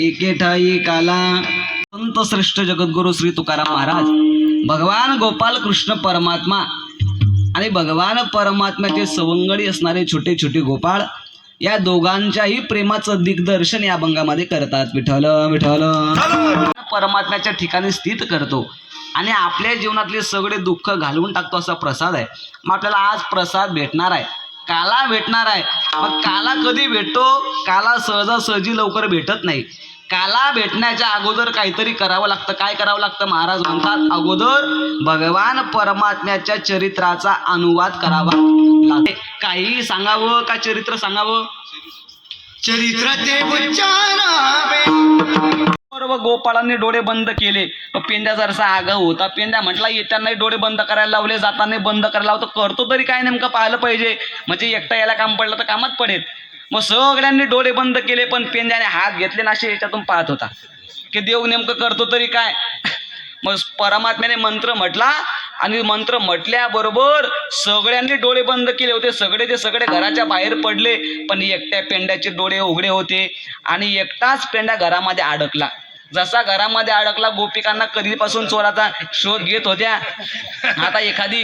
एके ठाई काला संत श्रेष्ठ जगद्गुरु श्री तुकाराम महाराज. भगवान गोपाल कृष्ण परमात्मा आणि भगवान परमात्म्याचे सवंगडी असणारे छोटे छोटे गोपाळ या दोघांच्याही प्रेमाचं दिग्दर्शन या अभंगामध्ये करतात. विठ्ठल विठ्ठल. परमात्म्याच्या ठिकाणी स्थित करतो. आणि आपल्या जीवनातले सगळे दुःख घालवून टाकतो असा प्रसाद आहे. मग आपल्याला आज प्रसाद भेटणार आहे. काला भेटणार आहे. मग काला कधी भेटतो? काला सहजासहजी लवकर भेटत नाही. काला भेटण्याच्या अगोदर काहीतरी करावं लागतं. काय करावं लागतं? महाराज म्हणतात अगोदर भगवान परमात्म्याच्या चरित्राचा अनुवाद करावा लागते. काही सांगावं का चरित्र सांगावं? चरित्र सर्व गोपाळांनी डोळे बंद केले. पेंद्या जरसा आगाऊ होता. पेंद्या म्हटला येताना डोळे बंद करायला लावले जाताना बंद करायला लावतो. करतो तरी काय नेमकं पाहिलं पाहिजे? म्हणजे एकटा याला काम पडलं तर कामात पडेल. मग सगळ्यांनी डोळे बंद केले पण पेंद्याने हात घेतले ना असे याच्यातून पाहत होता. की देव नेमकं करतो तरी काय? मग परमात्म्याने मंत्र म्हटला आणि मंत्र म्हटल्याबरोबर सगळ्यांनी डोळे बंद केले होते. सगळे ते सगळे घराच्या बाहेर पडले पण एकट्या पेंड्याचे डोळे उघडे होते आणि एकटाच पेंडा घरामध्ये अडकला. जसा घरामध्ये अडकला गोपिकांना कधीपासून चोराचा शोध घेत होत्या आता एखादी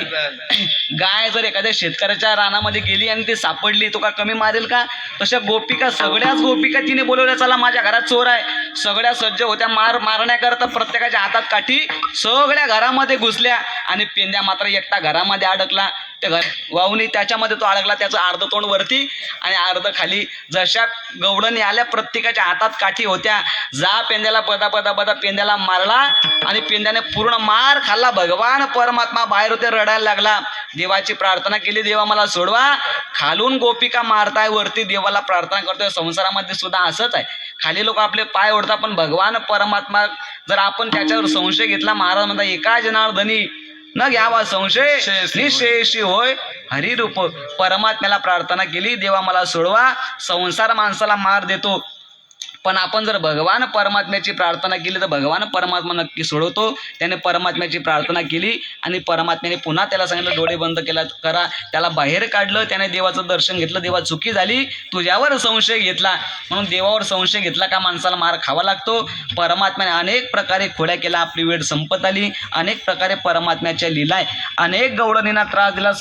गाय जर एखाद्या शेतकऱ्याच्या रानामध्ये गेली आणि ती सापडली तो का कमी मारेल का? तशा गोपिका सगळ्याच गोपिका तिने बोलवल्या चला माझ्या घरात चोर आहे. सगळ्या सज्ज होत्या मार मारण्याकरता प्रत्येकाच्या हातात काठी सगळ्या घरामध्ये घुसल्या आणि पेंद्या मात्र एकटा घरामध्ये अडकला. घर. वाहुनी त्याच्यामध्ये तो अडकला त्याचं अर्ध तोंड वरती आणि अर्ध खाली. जशा गवडणी आल्या प्रत्येकाच्या हातात काठी होत्या. जा पेंद्याला पदा पदा पदा पेंद्याला मारला आणि पेंद्याने पूर्ण मार खाल्ला. भगवान परमात्मा बाहेर होते रडायला लागला. देवाची प्रार्थना केली देवा मला सोडवा. खालून गोपिका मारताय वरती देवाला प्रार्थना करतोय. संसारामध्ये सुद्धा असंच आहे. खाली लोक आपले पाय ओढतात पण भगवान परमात्मा जर आपण त्याच्यावर संशय घेतला महाराज म्हणता एका जनार्दनी न घ्यावा संशय निशेषी होय. हरिरूप परमात्म्याला प्रार्थना केली देवा मला सोडवा संसार माणसाला मार देतो. पण आपण जर भगवान परमात्म्याची प्रार्थना केली तर भगवान परमात्मा नक्की सोडवतो. त्याने परमात्म्याची प्रार्थना केली आणि परमात्म्याने पुन्हा त्याला सांगितलं डोळे बंद केला करा. त्याला बाहेर काढलं त्याने देवाचं दर्शन घेतलं. देवा चुकी झाली तुझ्यावर संशय घेतला. म्हणून देवावर संशय घेतला का माणसाला मार खावा लागतो. परमात्म्याने अनेक प्रकारे खोड्या केला आपली वेळ संपत आली. अनेक प्रकारे परमात्म्याच्या लिलाय. अनेक गौडणींना त्रास दिला.